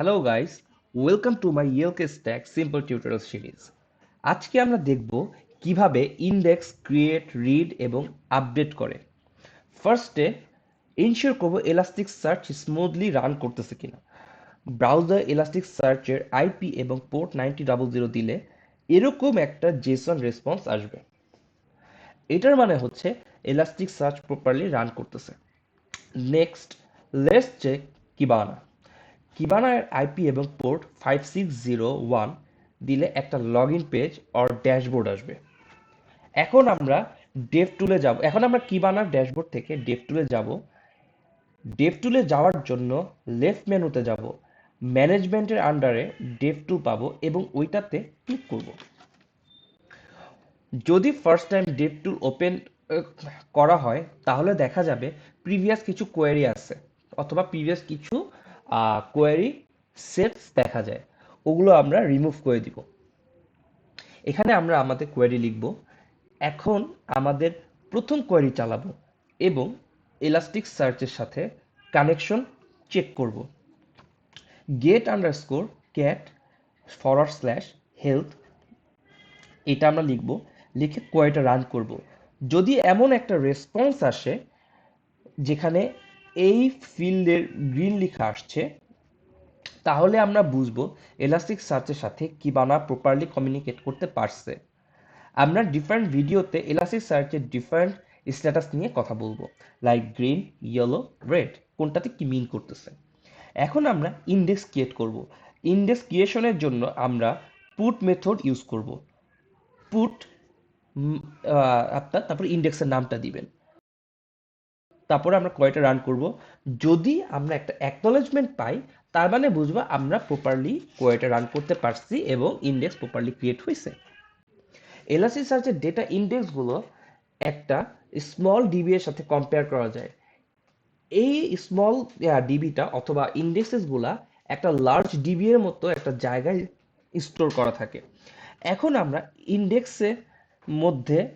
Hello guys welcome to my ELK stack simple tutorial series আজকে আমরা দেখব কীভাবে ইন্ডেক্স ক্রিয়েট রিড এবং আপডেট করে। ফার্স্টে ইনশিওর করব এলাস্টিক সার্চ স্মুথলি রান করতেছে কিনা। ব্রাউজার এলাস্টিক সার্চের আইপি এবং পোর্ট নাইনটি ডাবল জিরো দিলে এরকম একটা জেসন রেসপন্স আসবে। এটার মানে হচ্ছে এলাস্টিক সার্চ প্রপারলি রান করতেছে। নেক্সট লেটস চেক কিবানা কিবানার আইপি এবং port five six zero one দিলে একটা log in page or dashboard আসবে। এখন আমরা ডেভ টুলে যাব। এখন আমরা কিবানার ড্যাশবোর্ড থেকে ডেভ টুলে যাব। ডেভ টুলে যাওয়ার জন্য লেফট মেনুতে যাব। ম্যানেজমেন্টের আন্ডারে ডেভ টুল পাবো এবং ওইটাতে ক্লিক করব। যদি first time dev tool open করা হয়, তাহলে দেখা যাবে প্রিভিয়াস কিছু কোয়েরি আছে, অথবা প্রিভিয়াস কিছু কোয়েরি সেটস দেখা যায়। ওগুলো আমরা রিমুভ করে দিব। এখানে আমরা আমাদের কোয়েরি লিখব। এখন আমাদের প্রথম কোয়েরি চালাবো এবং এলাস্টিক সার্চের সাথে কানেকশন চেক করব। Get underscore cat forward slash health এটা আমরা লিখব। লিখে কোয়েরিটা রান করব। যদি এমন একটা রেসপন্স আসে যেখানে এই ফিল্ডের গ্রিন লেখা আসছে, তাহলে আমরা বুঝব এলাস্টিক সার্চের সাথে কিবানা প্রপারলি কমিউনিকেট করতে পারছে। আমরা ডিফারেন্ট ভিডিওতে এলাস্টিক সার্চের ডিফারেন্ট স্ট্যাটাস নিয়ে কথা বলব লাইক গ্রিন ইয়েলো রেড কোনটাতে কি মিন করতেছে। এখন আমরা ইন্ডেক্স ক্রিয়েট করব। ইন্ডেক্স ক্রিয়েশনের জন্য আমরা পুট মেথড ইউজ করব। পুট আপনার, তারপর ইন্ডেক্সের নামটা দিবেন। তারপরে আমরা কয়টা রান করব? যদি আমরা একটা অ্যাকনোলেজমেন্ট পাই, তার মানে বুঝবা আমরা প্রপারলি কোয়েটা রান করতে পারছি এবং ইন্ডেক্স প্রপারলি ক্রিয়েট হয়েছে এলআসি সার্চের ডেটা ইন্ডেক্সগুলো একটা স্মল ডিবি এর সাথে কম্পেয়ার করা যায়। এই স্মল ডিবিটা অথবা ইন্ডেক্সেসগুলা একটা লার্জ ডিবি এর মতো একটা জায়গায় স্টোর করা থাকে। এখন আমরা ইন্ডেক্সের মধ্যে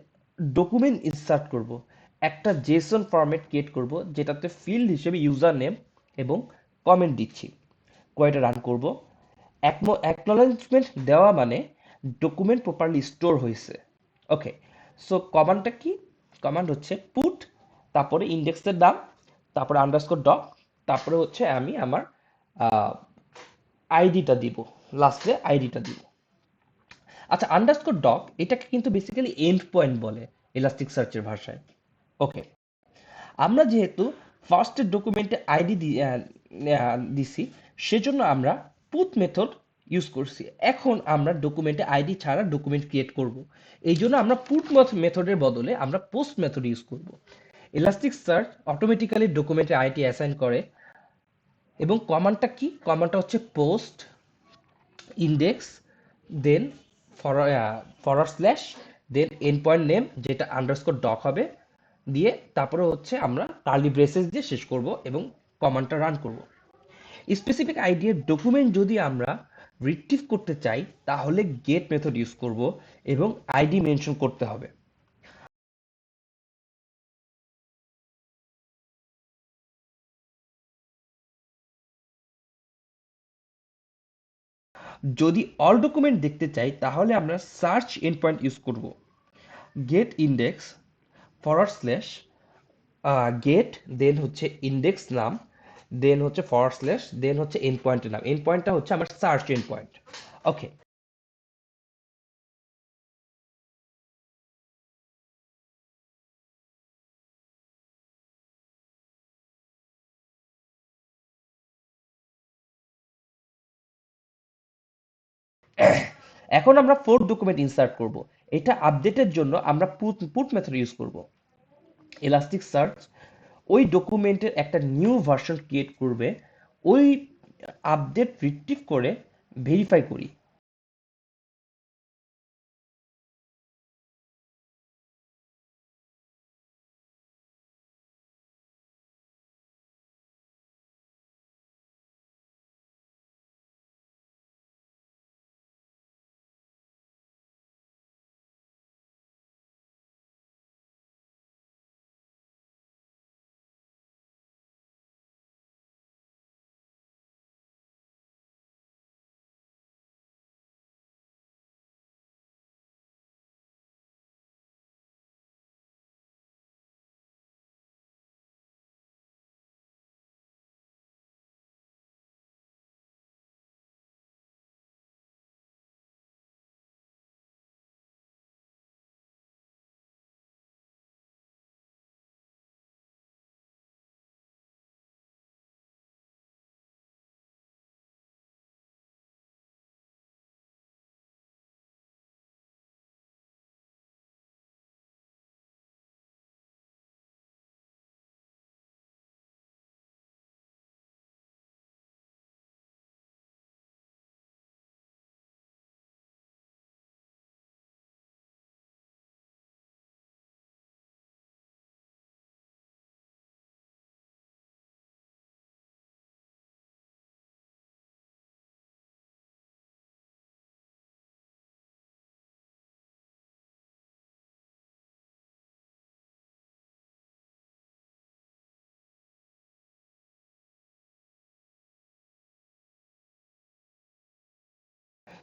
ডকুমেন্ট ইনসার্ট করব। একটা জেসন ফরম্যাট ক্রিয়েট করব, যেটাতে ফিল্ড হিসেবে ইউজার নেম এবং কমেন্ট দিচ্ছি। কয়টা রান করব? অ্যাকনোলেজমেন্ট দেওয়া মানে ডকুমেন্ট প্রপারলি স্টোর হয়েছে। ওকে সো কমান্ডটা কি? কমান্ড হচ্ছে পুট তারপরে ইন্ডেক্সের নাম তারপরে আন্ডারস্কোর ডক তারপরে হচ্ছে আমি আমার আইডিটা দিব। লাস্টে আইডিটা দিব। আচ্ছা আন্ডারস্কোর ডক এটাকে কিন্তু বেসিক্যালি এন্ড পয়েন্ট বলে ইলাস্টিক সার্চের ভাষায়। ওকে আমরা যেহেতু ফার্স্টের ডকুমেন্টে আইডি দিছি, সেজন্য আমরা পুট মেথড ইউজ করছি। এখন আমরা ডকুমেন্টে আইডি ছাড়া ডকুমেন্ট ক্রিয়েট করব। এই জন্য আমরা পুট মেথডের বদলে আমরা পোস্ট মেথড ইউজ করব। ইলাস্টিক সার্চ অটোমেটিক্যালি ডকুমেন্টে আইডি অ্যাসাইন করে। এবং কমান্ডটা কি? কমান্ডটা হচ্ছে post index then forward slash then endpoint name যেটা আন্ডারস্কোর ডক হবে। দিয়ে তারপরে হচ্ছে আমরা কার্লি ব্রেসেস দিয়ে শেষ করব এবং কমান্ডটা রান করব। স্পেসিফিক আইডিয়ার ডকুমেন্ট যদি আমরা রিট্রিভ করতে চাই, তাহলে গেট মেথড ইউজ করব এবং আইডি মেনশন করতে হবে। যদি অল ডকুমেন্ট দেখতে চাই, তাহলে আমরা সার্চ এন্ড পয়েন্ট ইউজ করব। Get index forward slash get then হচ্ছে ইন্ডেক্স নাম দেন হচ্ছে ফরওয়ার্ড স্ল্যাশ দেন হচ্ছে এন পয়েন্টের নাম এন পয়েন্টটা হচ্ছে আমার সার্চ এন পয়েন্ট ওকে এখন আমরা ফোর্থ ডকুমেন্ট ইনসার্ট করব। এটা আপডেটের জন্য আমরা পুট পুট মেথড ইউজ করব। ইলাস্টিক সার্চ ওই ডকুমেন্টের একটা নিউ ভার্সন ক্রিয়েট করবে, ওই আপডেট রিট্রিভ করে ভেরিফাই করি।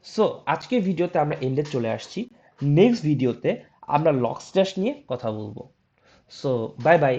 সো আজকের ভিডিওতে আমরা এন্ডে চলে আসছি। নেক্সট ভিডিওতে আমরা লক স্ট্যাশ নিয়ে কথা বলব। So bye bye